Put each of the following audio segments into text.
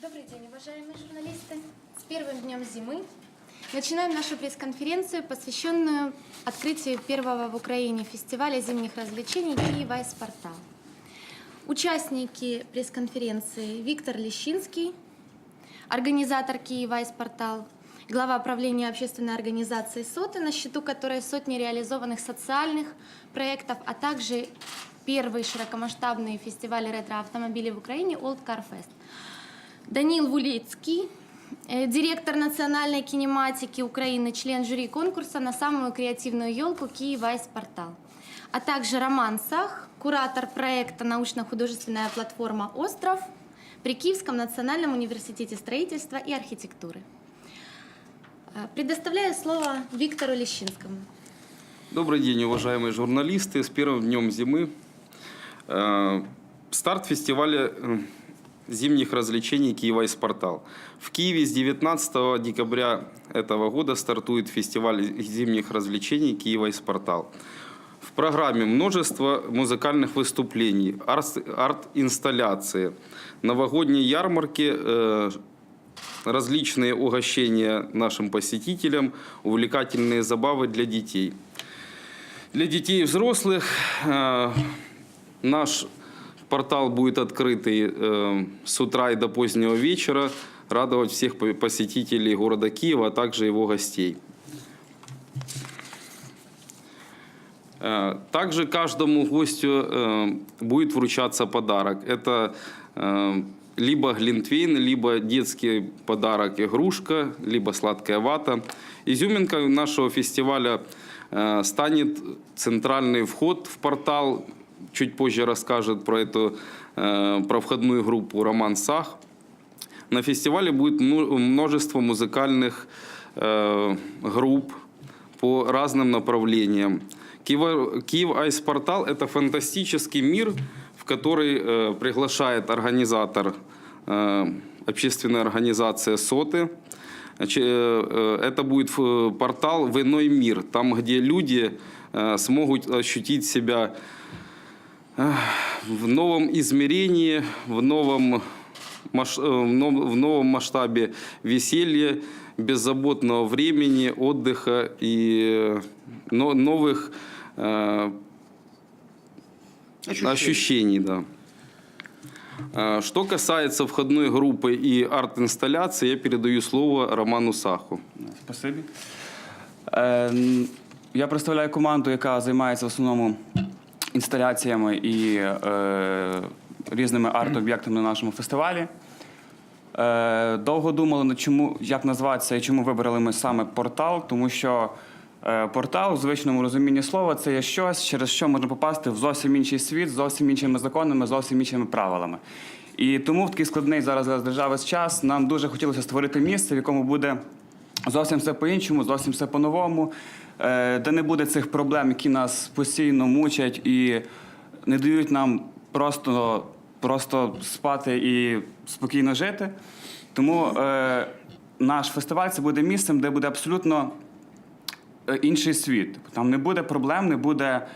Добрый день, уважаемые журналисты. С первым днем зимы начинаем нашу пресс-конференцию, посвященную открытию первого в Украине фестиваля зимних развлечений «Киев Айс Портал». Участники пресс-конференции Виктор Лещинский, организатор «Киев Айс Портал», глава правления общественной организации «Соты», на счету которой сотни реализованных социальных проектов, а также первый широкомасштабный фестиваль ретро-автомобилей в Украине «Old Car Fest». Данил Вулицкий, э, директор национальной кинематики Украины, член жюри конкурса на самую креативную елку Киев Айс Портал. А также Роман Сах, куратор проекта научно-художественная платформа «Остров» при Киевском национальном университете строительства и архитектуры. Э, Предоставляю слово Виктору Лещинскому. Добрый день, уважаемые журналисты. С первым днем зимы. Э, Старт фестиваля зимних развлечений «Киева и Спортал». В Киеве с 19 декабря этого года стартует фестиваль зимних развлечений «Киева и Спортал». В программе множество музыкальных выступлений, арт-инсталляции, новогодние ярмарки, э, различные угощения нашим посетителям, увлекательные забавы для детей. Для детей и взрослых э, наш портал будет открытый э, с утра и до позднего вечера, радовать всех по- посетителей города Киева, а также его гостей. Э, Также каждому гостю э, будет вручаться подарок. Это э, либо глинтвейн, либо детский подарок игрушка, либо сладкая вата. Изюминкой нашего фестиваля э, станет центральный вход в портал. Чуть позже расскажет про эту э, про входную группу Роман Сах. На фестивале будет мно- множество музыкальных э, групп по разным направлениям. Киев, Киев Айс Портал – это фантастический мир, в который э, приглашает организатор, общественная организация «Соты». Это будет портал в иной мир, там, где люди смогут ощутить себя в новом измерении, в новом, э, в нов- в новом масштабе веселья, беззаботного времени, отдыха и э, но- новых э, ощущений. да. Э, Что касается входной группы и арт-инсталляции, я передаю слово Роману Саху. Спасибі. Е, н- я представляю команду, яка займається в основному інсталяціями і е, різними арт-об'єктами на нашому фестивалі. Е, довго думали, над чому, як назватися і чому вибрали ми саме портал, тому що е, портал в звичному розумінні слова це є щось, через що можна попасти в зовсім інший світ, з зовсім іншими законами, зовсім іншими правилами. І тому в такий складний зараз для держави час нам дуже хотілося створити місце, в якому буде зовсім все по-іншому, зовсім все по-новому, е, де не буде цих проблем, які нас постійно мучать і не дають нам просто, просто спати і спокійно жити. Тому е, наш фестиваль це буде місцем, де буде абсолютно е, інший світ. Там не буде проблем, не буде,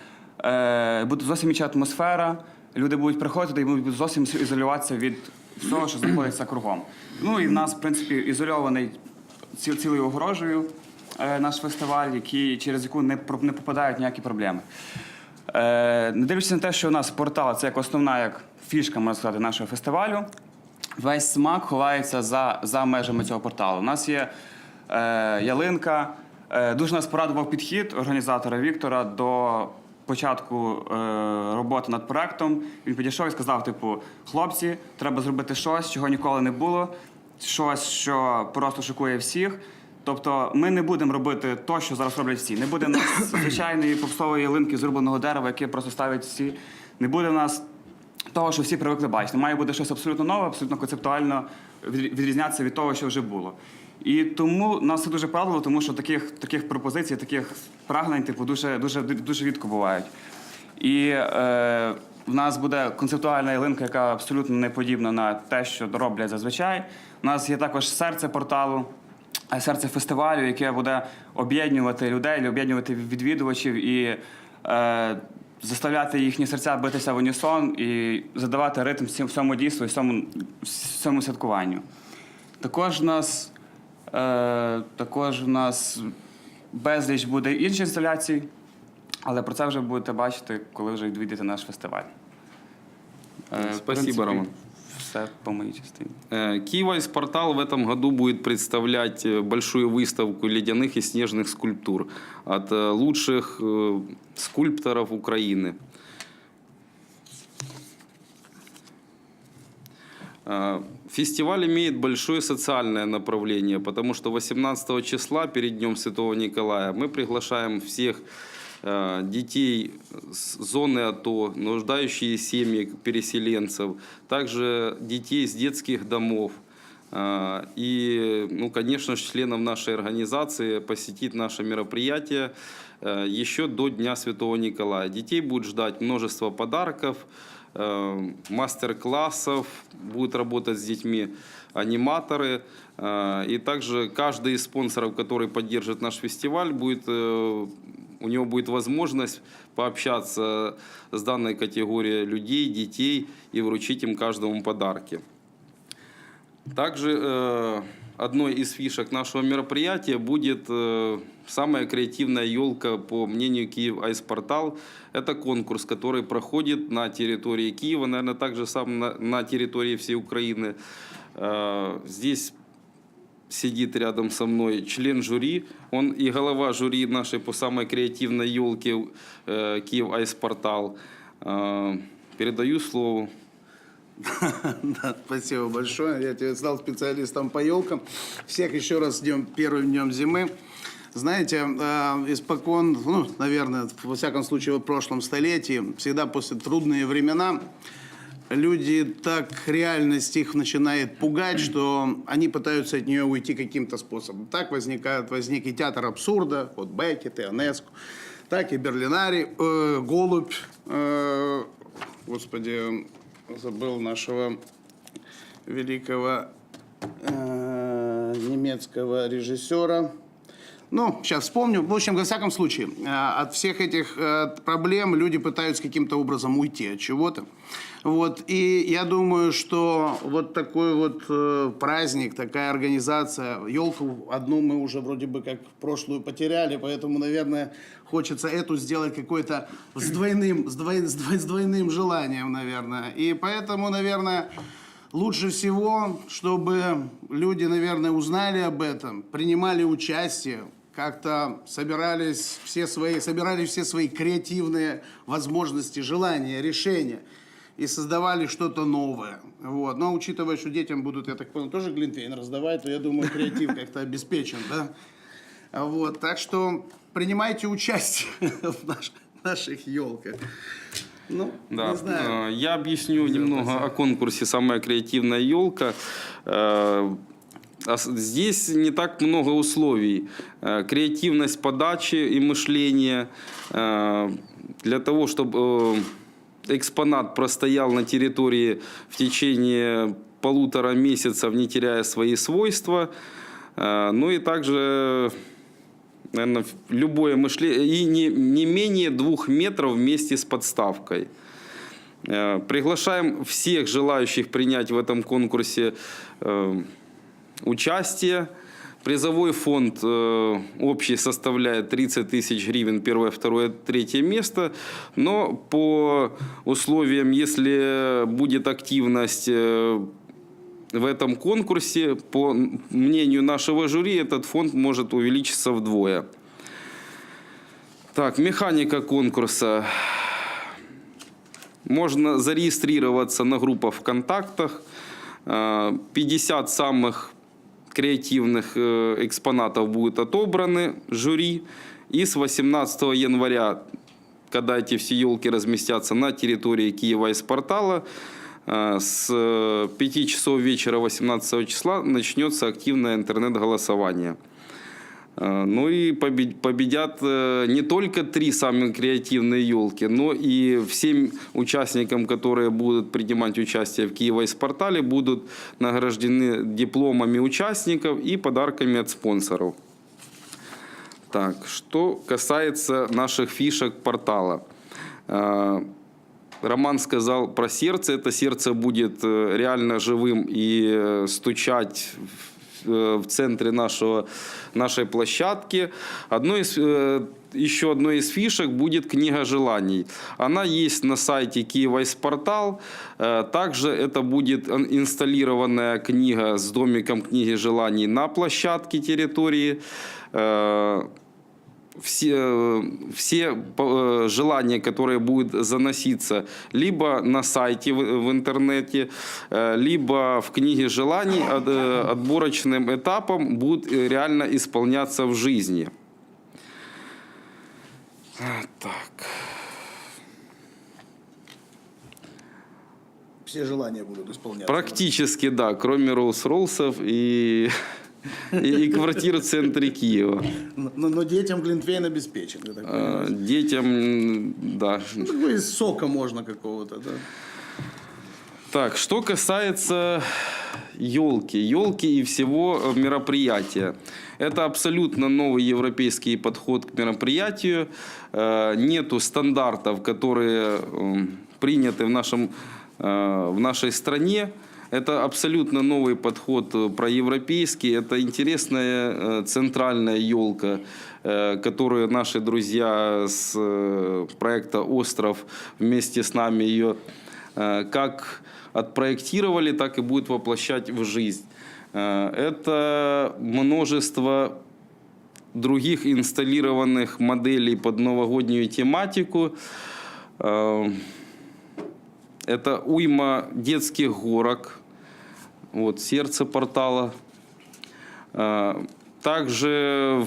буде зовсім інша атмосфера. Люди будуть приходити і будуть зовсім ізолюватися від всього, що знаходиться кругом. Ну і в нас, в принципі, ізольований цілою огорожею е, наш фестиваль, який, через яку не, не попадають ніякі проблеми. Е, не дивлячись на те, що у нас портал це як основна як фішка, можна сказати, нашого фестивалю. Весь смак ховається за, за межами цього порталу. У нас є е, ялинка. Е, дуже нас порадував підхід організатора Віктора до початку е, роботи над проектом. Він підійшов і сказав: типу, хлопці, треба зробити щось, чого ніколи не було, щось, що просто шокує всіх. Тобто ми не будемо робити то, що зараз роблять всі. Не буде в нас звичайної попсової ялинки зрубленого дерева, яке просто ставлять всі. Не буде в нас того, що всі привикли бачити. Має бути щось абсолютно нове, абсолютно концептуально відрізнятися від того, що вже було. І тому нас це дуже порадило, тому що таких, таких пропозицій, таких прагнень, типу, дуже, дуже, дуже рідко бувають. І е, в нас буде концептуальна ялинка, яка абсолютно не подібна на те, що роблять зазвичай. У нас є також серце порталу, е, серце фестивалю, яке буде об'єднувати людей, об'єднувати відвідувачів і е, заставляти їхні серця битися в унісон і задавати ритм всьому дійству і всьому, всьому святкуванню. Також в нас, е, також в нас безліч буде інших інсталяцій, але про це вже будете бачити, коли вже відвідаєте наш фестиваль. Е, в Спасибо, принципі, Роман. Все по моїй частині. Э, Киевайс портал в этом году будет представлять э, большую выставку ледяных и снежных скульптур от э, лучших э, скульпторов Украины. Э, Фестиваль имеет большое социальное направление, потому что 18 числа, перед Днем Святого Николая, мы приглашаем всех э, детей с зоны АТО, нуждающие семьи переселенцев, также детей с детских домов. Э, И, ну, конечно же, членов нашей организации посетить наше мероприятие э, еще до Дня Святого Николая. Детей будет ждать множество подарков, э, мастер-классов, будут работать с детьми аниматоры. э, И также каждый из спонсоров, который поддержит наш фестиваль, будет, э, у него будет возможность пообщаться с данной категорией людей, детей и вручить им каждому подарки. Также э, одной из фишек нашего мероприятия будет э, самая креативная елка, по мнению Киев Айс Портал. Это конкурс, который проходит на территории Киева, наверное, также сам на, на территории всей Украины. Э, здесь сидит рядом со мной член жюри. Он и голова жюри нашей по самой креативной елке э, Киев Айс Портал. Э, передаю слово. Да, спасибо большое. Я тебя стал специалистом по елкам. Всех еще раз с днем, первым днем зимы. Знаете, э, испокон, ну, наверное, во всяком случае, в прошлом столетии, всегда после трудные времена, люди так реальность их начинает пугать, что они пытаются от нее уйти каким-то способом. Так возникает, возник и театр абсурда, вот Беккет и Анеску, так и Берлинари, э, Голубь, э, господи, забыл нашего великого э, немецкого режиссера. Ну, сейчас вспомню. В общем, во всяком случае, э, от всех этих э, проблем люди пытаются каким-то образом уйти от чего-то. Вот. И я думаю, что вот такой вот э, праздник, такая организация, елку одну мы уже вроде бы как прошлую потеряли, поэтому, наверное, хочется эту сделать какой-то с двойным, с, двой- с двой- с двойным желанием, наверное. И поэтому, наверное, Лучше всего, чтобы люди, наверное, узнали об этом, принимали участие, как-то собирались все свои, собирали все свои креативные возможности, желания, решения и создавали что-то новое. Вот. Но учитывая, что детям будут, я так понял, тоже глинтвейн раздавать, то я думаю, креатив как-то обеспечен, да? Вот. Так что принимайте участие в наш- наших елках. Ну, Да, не знаю. э, я объясню немного о конкурсе «Самая креативная елка». Ос- Здесь не так много условий. Э, Креативность подачи и мышления. э, Для того, чтобы э, экспонат простоял на территории в течение полутора месяцев, не теряя свои свойства. Ну и также наверное, любое мышление, и не, не менее двух метров вместе с подставкой. Приглашаем всех желающих принять в этом конкурсе участие. Призовой фонд э, общий составляет 30 тысяч гривен, первое, второе, третье место. Но по условиям, если будет активность э, в этом конкурсе, по мнению нашего жюри, этот фонд может увеличиться вдвое. Так, механика конкурса. Можно зарегистрироваться на группах ВКонтактах. Э, 50 самых креативных э, экспонатов будут отобраны жюри. И с 18 января, когда эти все елки разместятся на территории Киева из портала, э, с 5 часов вечера 18 числа начнется активное интернет-голосование. Э, Ну и побе- победят э, не только три самые креативные елки, но и всем участникам, которые будут принимать участие в Киева портале, будут награждены дипломами участников и подарками от спонсоров. Так, что касается наших фишек портала. Э, Роман сказал про сердце. Это сердце будет реально живым и стучать в центре нашего, нашей площадки. Одной из, э, еще одной из фишек будет книга желаний. Она есть на сайте Киева портал. Также это будет ин- инсталлированная книга с домиком книги желаний на площадке территории. Все, все э, желания, которые будут заноситься либо на сайте в, в интернете, э, либо в книге желаний от- э, отборочным этапом будут реально исполняться в жизни. Так. Все желания будут исполняться. Практически, да, кроме Роллс-Роллсов и, и, и квартир в центре Киева. Но, но- детям Глинтвейн обеспечен, я так понимаю. Э, Детям, да, Ну, такой из сока можно какого-то, да. Так, что касается елки, елки и всего э, мероприятия. Это абсолютно новый европейский подход к мероприятию. Э, Нету стандартов, которые м, приняты в, нашем, э, в нашей стране. Это абсолютно новый подход э, проевропейский. Это интересная э, центральная елка, э, которую наши друзья с проекта «Остров» вместе с нами ее как отпроектировали, так и будут воплощать в жизнь. Это множество других инсталлированных моделей под новогоднюю тематику. Это уйма детских горок, вот, сердце портала. Э, Также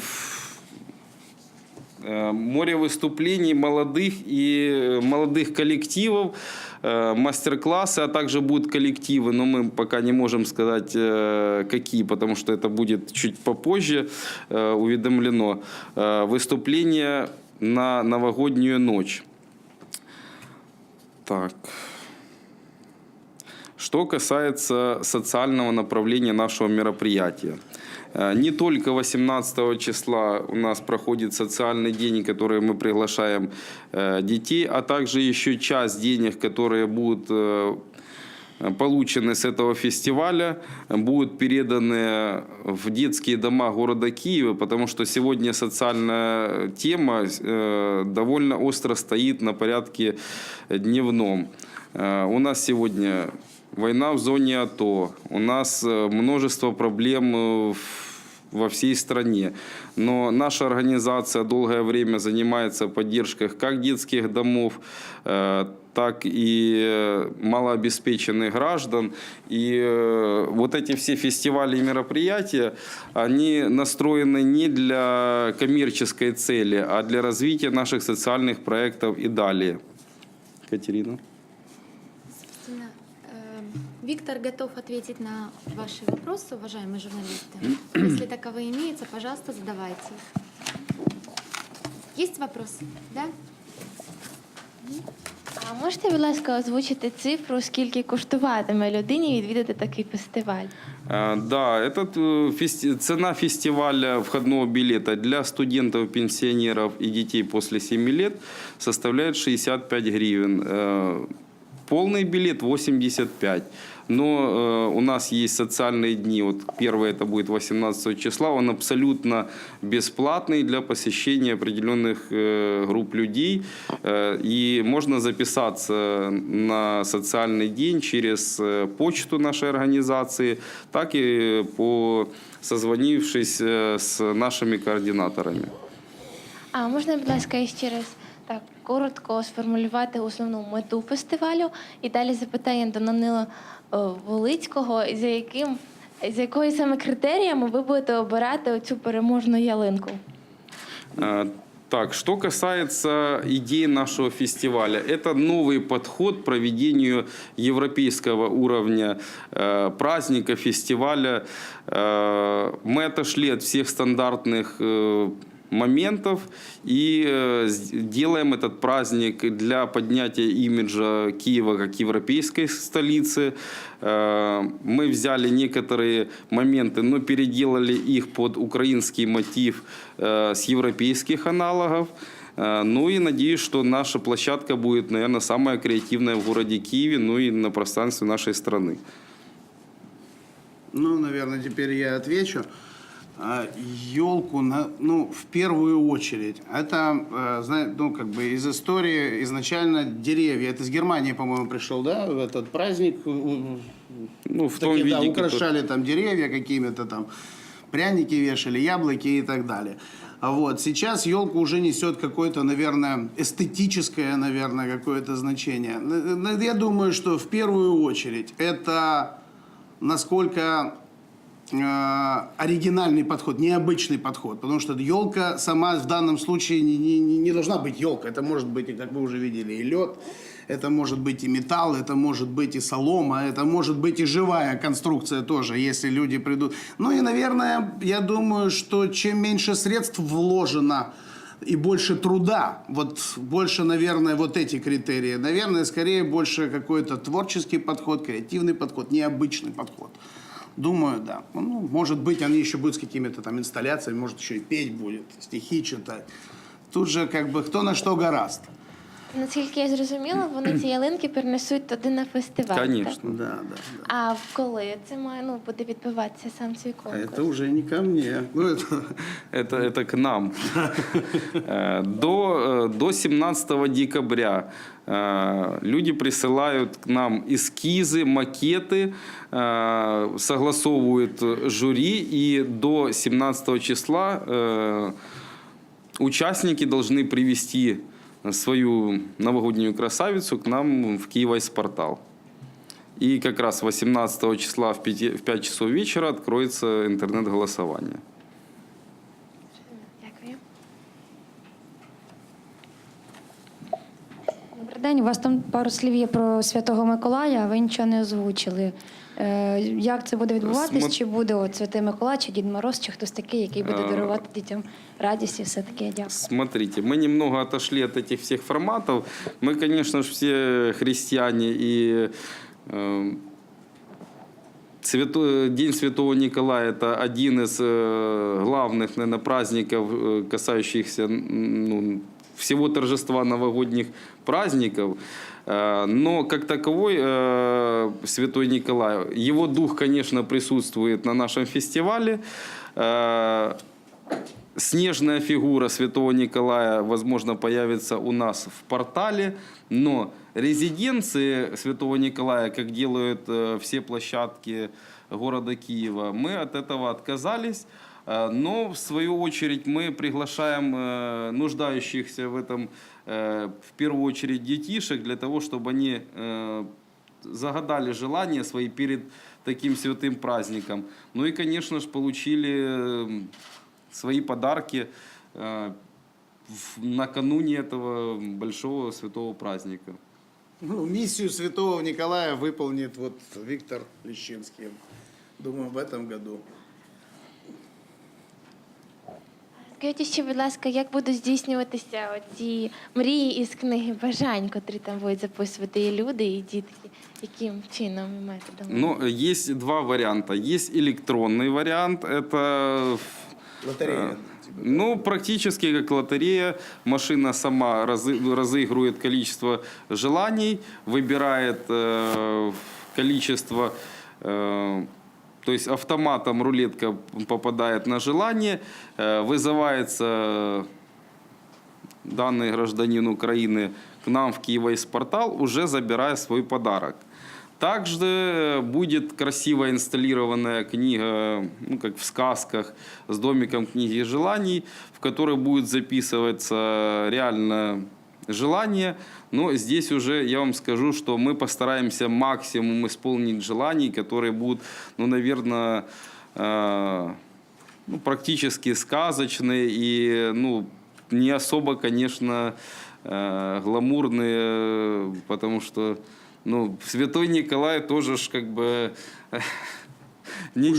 э, море выступлений молодых и э, молодых коллективов, э, мастер-классы, а также будут коллективы, но мы пока не можем сказать, какие, потому что это будет чуть попозже уведомлено. Выступление на новогоднюю ночь. Так. Что касается социального направления нашего мероприятия. Э, Не только 18 числа у нас проходит социальный день, который мы приглашаем э, детей, а также еще часть денег, которые будут э, получены с этого фестиваля, будут переданы в детские дома города Киева, потому что сегодня социальная тема довольно остро стоит на порядке дневном. У нас сегодня война в зоне АТО, у нас э, множество проблем э, во всей стране. Но наша организация долгое время занимается поддержкой как детских домов, э, так и малообеспеченных граждан. И вот эти все фестивали и мероприятия, они настроены не для коммерческой цели, а для развития наших социальных проектов и далее. Катерина. Собственно, э, Виктор готов ответить на ваши вопросы, уважаемые журналисты. Если таковые имеются, пожалуйста, задавайте их. Есть вопросы? Да? А можете, будь ласка, озвучити цифру, скільки коштуватиме людині відвідати такий фестиваль? А, Да, этот э, фести- цена фестиваля входного билета для студентов, пенсионеров и детей после 7 лет составляет 65 гривен. Э, Полный билет 85. Но э, у нас есть социальные дни. Вот первый это будет 18 числа. Он абсолютно бесплатный для посещения определенных э, групп людей. Э, и можно записаться на социальный день через э, почту нашей организации, так и по созвонившись э, с нашими координаторами. А можна, будь ласка, ще раз так коротко сформулювати основну мету фестивалю і далі запитання до Данила Волицького, за яким за якою саме критеріями ви будете обирати оцю переможну ялинку? Э, Так, что касается идеи нашего фестиваля, это новый подход к проведению европейского уровня э, праздника, фестиваля. Э, мы отошли от всех стандартных э, моментов и э, делаем этот праздник для поднятия имиджа Киева как европейской столицы. Э, Мы взяли некоторые моменты, но переделали их под украинский мотив э, с европейских аналогов. Ну и надеюсь, что наша площадка будет, наверное, самая креативная в городе Киеве, ну и на пространстве нашей страны. Ну, наверное, теперь я отвечу. Елку, ну, в первую очередь, это, э, ну, как бы из истории изначально деревья. Это из Германии, по-моему, пришел, да, в этот праздник. Ну, в том Такие, да, виде, который- украшали там деревья какими-то там, пряники вешали, яблоки и так далее. А вот сейчас елка уже несет какое-то, наверное, эстетическое, наверное, какое-то значение. Я думаю, что в первую очередь это насколько оригинальный подход, необычный подход. Потому что елка сама в данном случае не, не- не- не должна быть елка. Это может быть, и, как вы уже видели, и лед, это может быть и металл, это может быть и солома, это может быть и живая конструкция тоже, если люди придут. Ну и, наверное, я думаю, что чем меньше средств вложено и больше труда, вот больше, наверное, вот эти критерии. Наверное, скорее больше какой-то творческий подход, креативный подход, необычный подход. Думаю, да. Ну, может быть, они еще будут с какими-то там инсталляциями, может, еще и петь будет, стихи читать. Тут же как бы кто на что гораст. Наскільки я зрозуміла, вони ці ялинки перенесуть туди на фестиваль. так? Конечно. Да, да, да. А коли це має ну, буде відбуватися сам цей А конкурс? это уже не ко мне. Ну, это... Это, это к нам. Э, До, э, до 17 декабря э, люди присылают к нам эскизы, макеты, э, согласовывают жюри, и до 17 числа э, участники должны привести свою новогоднюю красавицу к нам в Киевайс-портал. И как раз 18 числа в 5, в 5 часов вечера откроется интернет-голосование. Дякую. Добрий день. У вас там пару слів є про Святого Миколая, а ви нічого не озвучили. Е, як це буде відбуватись? Смо- Чи буде от Святий Миколай, чи Дід Мороз, чи хтось такий, який буде Е, дарувати дітям радість і все таке? Дякую. Смотрите, мы немного отошли от этих всех форматов. Мы, конечно же, все христиане и э, Свято- День Святого Николая – это один из э, главных, наверное, праздников, э, касающихся м, ну, всего торжества новогодних праздников. Э, Но как таковой э, Святой Николай, его дух, конечно, присутствует на нашем фестивале. Э, Снежная фигура Святого Николая, возможно, появится у нас в портале, но резиденции Святого Николая, как делают э, все площадки города Киева, мы от этого отказались. Э, Но, в свою очередь, мы приглашаем э, нуждающихся в этом, э, в первую очередь, детишек, для того, чтобы они э, загадали желания свои перед таким святым праздником. Ну и, конечно же, получили э, свои подарки э, накануне этого большого святого праздника. Ну, миссию святого Николая выполнит вот Виктор Лещинский. Думаю, в этом году. Скажіть ще, будь ласка, як будуть здійснюватися ці мрії із книги бажань, котрі там будуть записувати і люди, і дітки? Яким чином і методом? Но э, есть два варианта. Есть электронный вариант, это Лотерея. Ну, практически как лотерея. Машина сама разы- разыгрывает количество желаний, выбирает э, количество, э, то есть автоматом рулетка попадает на желание, э, вызывается данный гражданин Украины к нам в Киевайс-портал, уже забирая свой подарок. Также будет красиво инсталлированная книга, ну, как в сказках, с домиком книги желаний, в которой будет записываться реально желание. Но здесь уже я вам скажу, что мы постараемся максимум исполнить желаний, которые будут, ну, наверное, э, ну, практически сказочные и ну, не особо, конечно, э, гламурные, потому что ну, Святой Николай тоже ж как бы Не- не-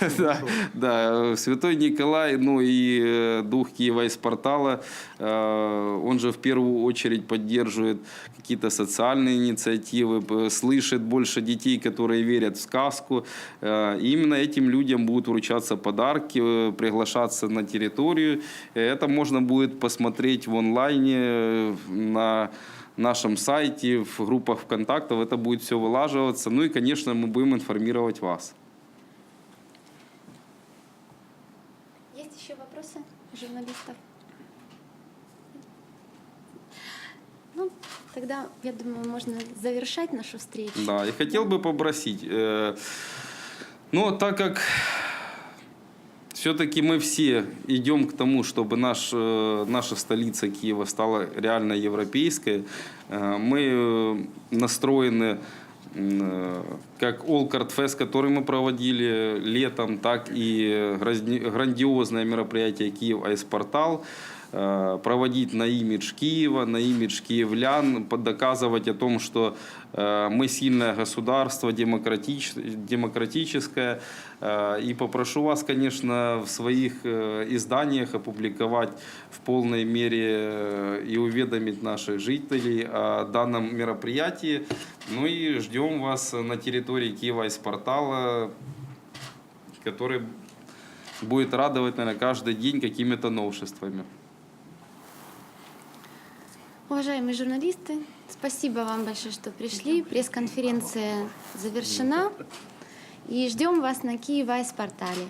да, да, Святой Николай, ну и э, дух Киева из портала, э, он же в первую очередь поддерживает какие-то социальные инициативы, слышит больше детей, которые верят в сказку. Э, и именно этим людям будут вручаться подарки, приглашаться на территорию. Это можно будет посмотреть в онлайне на нашем сайте, в группах ВКонтактов. Это будет все вылаживаться. Ну и, конечно, мы будем информировать вас. Есть еще вопросы журналистов? Ну, тогда, я думаю, можно завершать нашу встречу. Да, и хотел бы попросить, э, ну, так как все-таки мы все идем к тому, чтобы наш, э, наша столица Киева стала реально европейской, э, мы э, настроены как Олкарт Фест, который мы проводили летом, так и грандиозное мероприятие Киев Айспортал э, проводить на имидж Киева, на имидж киевлян, доказывать о том, что э, мы сильное государство, демократич, демократическое. Э, И попрошу вас, конечно, в своих э, изданиях опубликовать в полной мере э, и уведомить наших жителей о данном мероприятии. Ну и ждем вас на территории Киева из портала, который будет радовать, наверное, каждый день какими-то новшествами. Уважаемые журналисты, спасибо вам большое, что пришли. Пресс-конференция завершена. И ждем вас на Киев Айс портале.